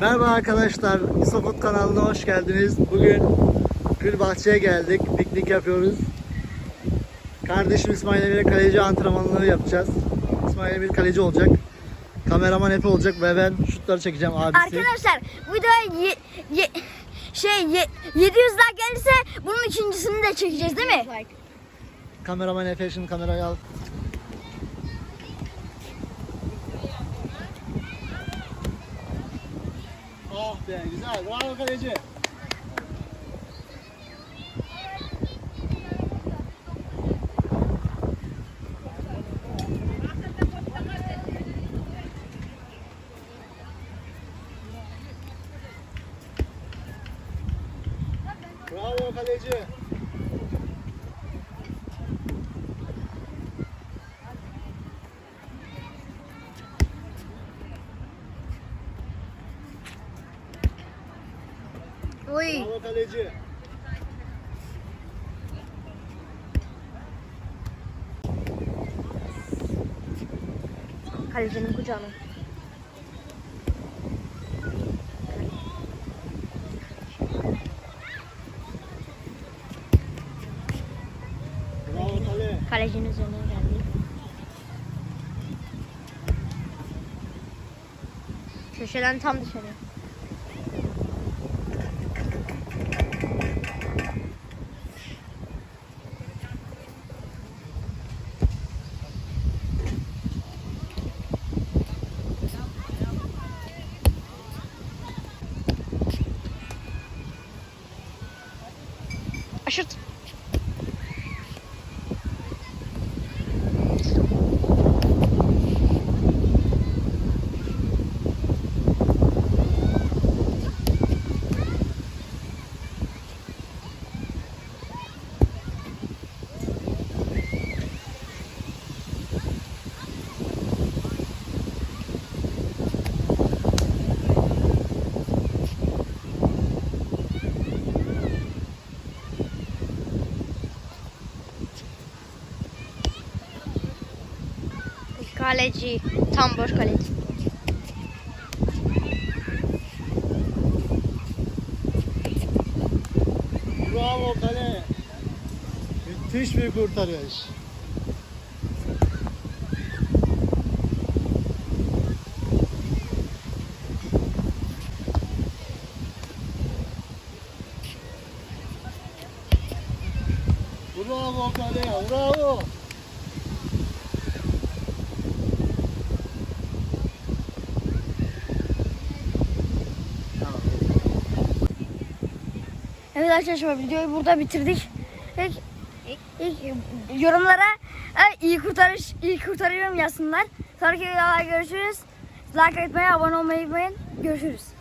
Merhaba arkadaşlar, İsofut kanalına hoş geldiniz. Bugün Gül Bahçe'ye geldik, piknik yapıyoruz. Kardeşim İsmail Emir'e kaleci antrenmanları yapacağız. İsmail Emir kaleci olacak. Kameraman Efe olacak ve ben şutları çekeceğim abisi. Arkadaşlar bu videoya ye, ye- şey ye, 700 like gelirse bunun ikincisini de çekeceğiz değil mi? Kameraman Efe şimdi kamerayı al. 好，对，你在，我拉到快点去。Thank. Oy. Bravo kaleci. Kalecinin kucağına. Bravo kale. Kalecinin üzerine geldi. Köşeden tam dışarı. А що це? Kaleci. Tam boş kaleci. Bravo kale. Müthiş bir kurtarış. Bravo kale, bravo. Evet arkadaşlar videoyu burada bitirdik. İlk, ilk yorumlara iyi kurtarış iyi kurtarıyorum yazsınlar. Sonraki videolarda görüşürüz. Like etmeyi, abone olmayı unutmayın. Görüşürüz.